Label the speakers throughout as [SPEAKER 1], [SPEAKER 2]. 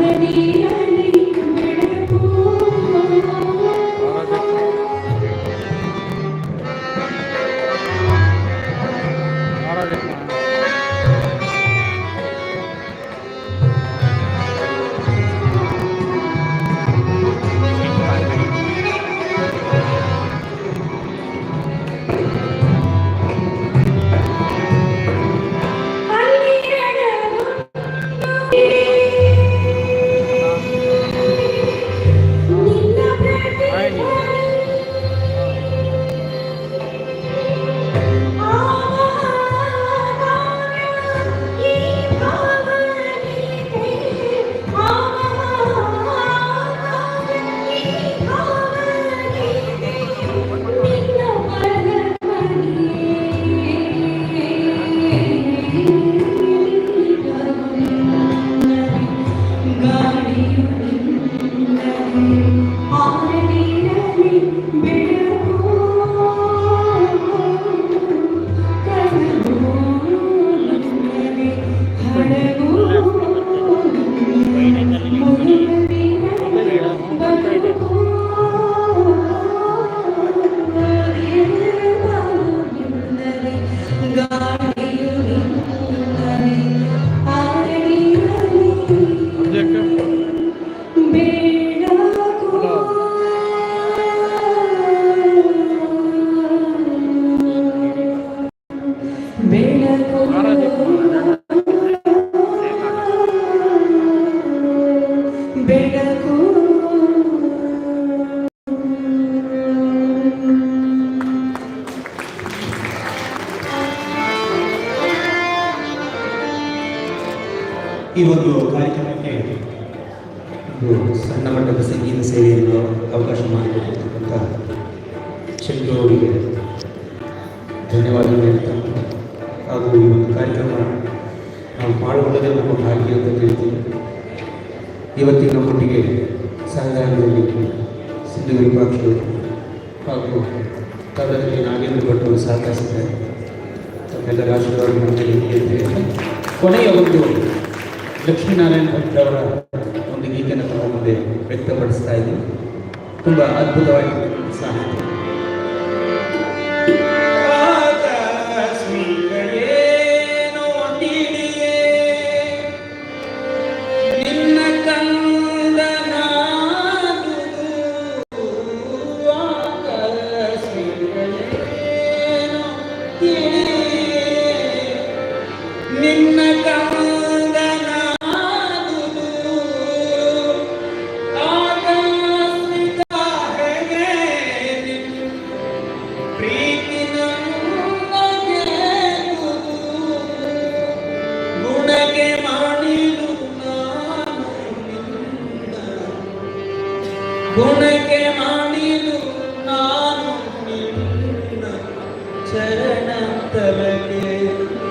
[SPEAKER 1] remedy. ಬೆಳಕು ಚಂದ್ರು ಅವರಿಗೆ ಧನ್ಯವಾದಗಳು. ಹೇಳ್ತಾ ಹಾಗೂ ಈ ಒಂದು ಕಾರ್ಯಕ್ರಮ ನಾವು ಮಾಡುವುದೇ ನಮ್ಮ ಭಾಗ್ಯ ಅಂತ ಹೇಳ್ತೀವಿ ಇವತ್ತಿನ ನಮ್ಮೊಟ್ಟಿಗೆ ಸಹದಾರದಲ್ಲಿ ಸಿಂಧು ವಿರೂಪಾಕ್ಷರು ಹಾಗೂ ತದರಲ್ಲಿ ನಾಗೇಂದ್ರ ಸಹಕರಿಸಿದ್ದಾರೆ. ಆಶೀರ್ವಾದ ನಮ್ಮಲ್ಲಿ ಇರಲಿ ಅಂತ ಹೇಳಿ ಕೊನೆಯ ಒಂದು ಲಕ್ಷ್ಮೀನಾರಾಯಣ ಭಟ್ರವರ ಒಂದು ಗೀತೆಯನ್ನು ತಮ್ಮ ಮುಂದೆ ವ್ಯಕ್ತಪಡಿಸ್ತಾ ಇದ್ದೀವಿ ತುಂಬ ಅದ್ಭುತವಾಗಿ ಸಾಹಿತ್ಯ. ನಿನ್ನ ಕಂದನಾದುದು ಆಕಸ್ಮಿಕ ಹೇಗೆ ನಿನ್ನ ಪ್ರೀತಿ ನನ್ನಗೆ ಗುಣಗೆ ಮಾಡಿರು ನಾನು ನಿನ್ನ ಗುಣಗೆ ಮಾಡಿರು ನಾನು ನಿನ್ನ ಚರಣ ತಲಗೆ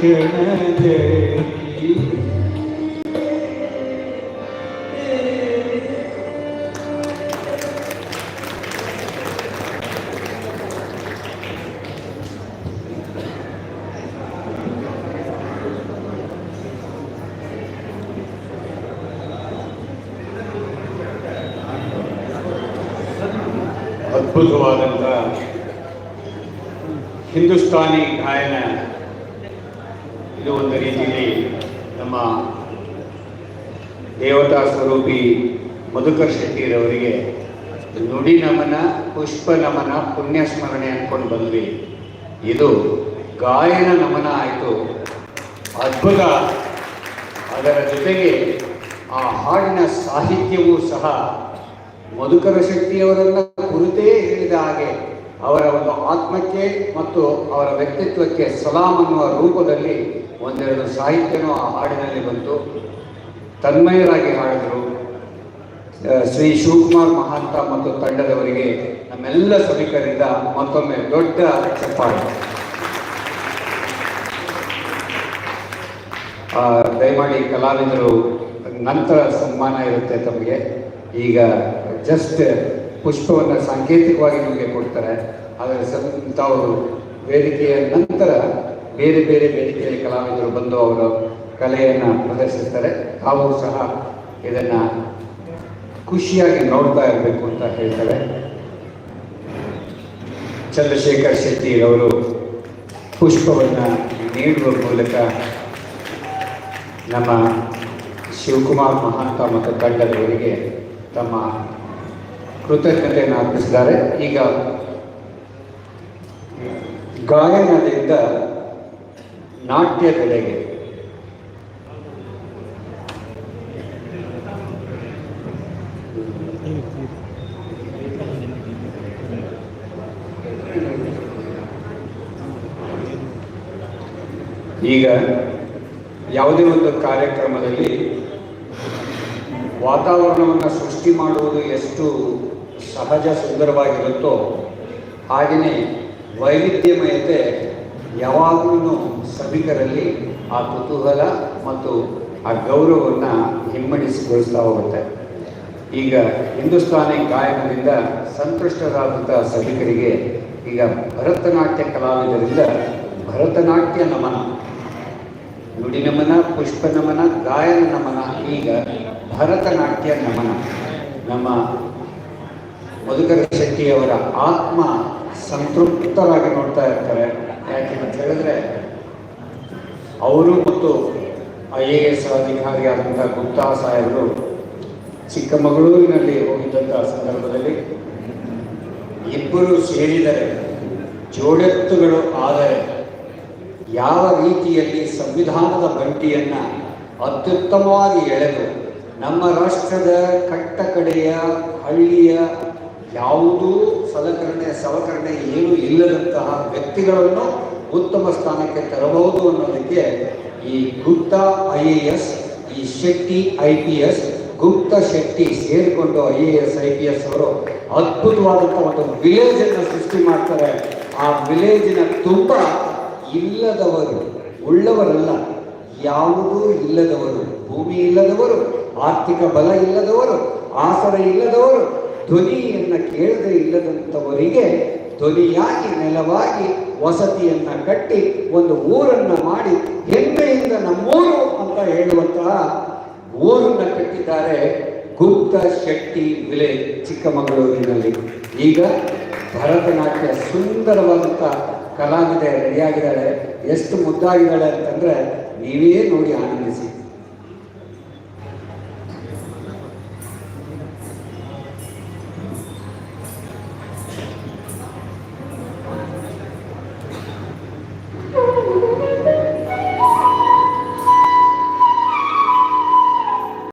[SPEAKER 1] ಕ್ಷಣದಲ್ಲಿ
[SPEAKER 2] ಅದ್ಭುತವಾದಂಥ ಹಿಂದೂಸ್ತಾನಿ ಗಾಯನ ಇದು ಒಂದು ರೀತಿಯಲ್ಲಿ ನಮ್ಮ ದೇವತಾ ಸ್ವರೂಪಿ ಮಧುಕರ್ ಶೆಟ್ಟಿರವರಿಗೆ ನುಡಿ ನಮನ, ಪುಷ್ಪ ನಮನ, ಪುಣ್ಯ ಸ್ಮರಣೆ ಅಂದ್ಕೊಂಡು ಬಂದ್ವಿ. ಇದು ಗಾಯನ ನಮನ ಆಯಿತು. ಅದ್ಭುತ. ಅದರ ಜೊತೆಗೆ ಆ ಹಾಡಿನ ಸಾಹಿತ್ಯವೂ ಸಹ ಮಧುಕರ ಶೆಟ್ಟಿಯವರನ್ನ ಕುರಿತೇ ಹೇಳಿದ ಹಾಗೆ. ಅವರ ಒಂದು ಆತ್ಮಕ್ಕೆ ಮತ್ತು ಅವರ ವ್ಯಕ್ತಿತ್ವಕ್ಕೆ ಸಲಾಂ ಅನ್ನುವ ರೂಪದಲ್ಲಿ ಒಂದೆರಡು ಸಾಹಿತ್ಯನೂ ಆ ಹಾಡಿನಲ್ಲಿ ಬಂತು. ತನ್ಮಯರಾಗಿ ಹಾಡಿದರು. ಶ್ರೀ ಶಿವಕುಮಾರ್ ಮಹಾಂತ ಮತ್ತು ತಂಡದವರಿಗೆ ನಮ್ಮೆಲ್ಲ ಸಭಿಕರಿಂದ ಮತ್ತೊಮ್ಮೆ ದೊಡ್ಡ ಚಪ್ಪಾಳೆ ದಯಮಾಡಿ ಕಲಾವಿದರು ನಂತರ ಸನ್ಮಾನ ಇರುತ್ತೆ ತಮಗೆ. ಈಗ ಜಸ್ಟ್ ಪುಷ್ಪವನ್ನು ಸಾಂಕೇತಿಕವಾಗಿ ನಿಮಗೆ ಕೊಡ್ತಾರೆ. ಆದರೆ ಸಂತ ತಾವು ವೇದಿಕೆಯ ನಂತರ ಬೇರೆ ಬೇರೆ ವೇದಿಕೆಯಲ್ಲಿ ಕಲಾವಿದರು ಬಂದು ಅವರು ಕಲೆಯನ್ನು ಪ್ರದರ್ಶಿಸ್ತಾರೆ. ತಾವು ಸಹ ಇದನ್ನು ಖುಷಿಯಾಗಿ ನೋಡ್ತಾ ಇರಬೇಕು ಅಂತ ಹೇಳ್ತಾರೆ. ಚಂದ್ರಶೇಖರ್ ಶೆಟ್ಟಿ ಅವರು ಪುಷ್ಪವನ್ನು ನೀಡುವ ಮೂಲಕ ನಮ್ಮ ಶಿವಕುಮಾರ್ ಮಹಾಂತ ಮತ್ತು ತಂಡದವರಿಗೆ ತಮ್ಮ ಕೃತಜ್ಞತೆಯನ್ನು ಅರ್ಪಿಸಿದ್ದಾರೆ. ಈಗ ಗಾಯನದಿಂದ ನಾಟ್ಯದೆಡೆಗೆ ಈಗ ಯಾವುದೇ ಒಂದು ಕಾರ್ಯಕ್ರಮದಲ್ಲಿ ವಾತಾವರಣವನ್ನು ಸೃಷ್ಟಿ ಮಾಡುವುದು ಎಷ್ಟು ಸಹಜ ಸುಂದರವಾಗಿರುತ್ತೋ, ಹಾಗೆಯೇ ವೈವಿಧ್ಯಮಯತೆ ಯಾವಾಗಲೂ ಸಭಿಕರಲ್ಲಿ ಆ ಕುತೂಹಲ ಮತ್ತು ಆ ಗೌರವವನ್ನು ಹಿಮ್ಮಡಿಸಿಗೊಳಿಸ್ತಾ ಹೋಗುತ್ತೆ. ಈಗ ಹಿಂದೂಸ್ತಾನಿ ಗಾಯನದಿಂದ ಸಂತುಷ್ಟರಾದಂಥ ಸಭಿಕರಿಗೆ ಈಗ ಭರತನಾಟ್ಯ ಕಲಾವಿದರಿಂದ ಭರತನಾಟ್ಯ ನಮನ. ನುಡಿ ನಮನ, ಪುಷ್ಪ ನಮನ, ಗಾಯನ ನಮನ, ಈಗ ಭರತನಾಟ್ಯ ನಮನ. ನಮ್ಮ ಮಧುಕರ ಶೆಟ್ಟಿಯವರ ಆತ್ಮ ಸಂತೃಪ್ತರಾಗಿ ನೋಡ್ತಾ ಇರ್ತಾರೆ. ಯಾಕೆ ಅಂತ ಹೇಳಿದ್ರೆ, ಅವರು ಮತ್ತು ಐ ಎ ಎಸ್ ಅಧಿಕಾರಿಯಾದಂಥ ಗುಪ್ತಾ ಸಾಹೇಬರು ಚಿಕ್ಕಮಗಳೂರಿನಲ್ಲಿ ಹೋಗಿದ್ದಂತಹ ಸಂದರ್ಭದಲ್ಲಿ ಇಬ್ಬರು ಸೇರಿದರೆ, ಜೋಡೆತ್ತುಗಳು ಆದರೆ ಯಾವ ರೀತಿಯಲ್ಲಿ ಸಂವಿಧಾನದ ಬಂಟಿಯನ್ನ ಅತ್ಯುತ್ತಮವಾಗಿ ಎಳೆದು ನಮ್ಮ ರಾಷ್ಟ್ರದ ಕಟ್ಟಕಡೆಯ ಹಳ್ಳಿಯ ಯಾವುದೂ ಸಲಕರಣೆ ಸಲಕರಣೆ ಏನೂ ಇಲ್ಲದಂತಹ ವ್ಯಕ್ತಿಗಳನ್ನು ಉತ್ತಮ ಸ್ಥಾನಕ್ಕೆ ತರಬಹುದು ಅನ್ನೋದಕ್ಕೆ ಈ ಗುಪ್ತ ಐ ಎ ಎಸ್, ಈ Shetty I P S, Gupta Shetty ಸೇರಿಕೊಂಡು I A S, I P S ಅವರು ಅದ್ಭುತವಾದಂಥ ಒಂದು ವಿಲೇಜ್ ಅನ್ನು ಸೃಷ್ಟಿ ಮಾಡ್ತಾರೆ. ಆ ವಿಲೇಜಿನ ತುಂಬ ಇಲ್ಲದವರು, ಉಳ್ಳವರಲ್ಲ, ಯಾವುದೂ ಇಲ್ಲದವರು, ಭೂಮಿ ಇಲ್ಲದವರು, ಆರ್ಥಿಕ ಬಲ ಇಲ್ಲದವರು, ಆಸರೆ ಇಲ್ಲದವರು ಧ್ವನಿಯನ್ನ ಕೇಳದೆ ಇಲ್ಲದಂಥವರಿಗೆ ಧ್ವನಿಯಾಗಿ, ನೆಲವಾಗಿ ವಸತಿಯನ್ನ ಕಟ್ಟಿ ಒಂದು ಊರನ್ನು ಮಾಡಿ ಹೆಮ್ಮೆಯಿಂದ ನಮ್ಮೂರು ಅಂತ ಹೇಳುವಂತಹ ಊರನ್ನು ಕಟ್ಟಿದ್ದಾರೆ ಗುಪ್ತ ಶೆಟ್ಟಿ ವಿಲೆ ಚಿಕ್ಕಮಗಳೂರಿನಲ್ಲಿ. ಈಗ ಭರತನಾಟ್ಯ ಸುಂದರವಾದಂಥ ಕಲಾವಿದೆ ರೆಡಿಯಾಗಿದ್ದಾಳೆ. ಎಷ್ಟು ಮುದ್ದಾಗಿದ್ದಾಳೆ ಅಂತಂದ್ರೆ ನೀವೇ ನೋಡಿ ಆನಂದಿಸಿ.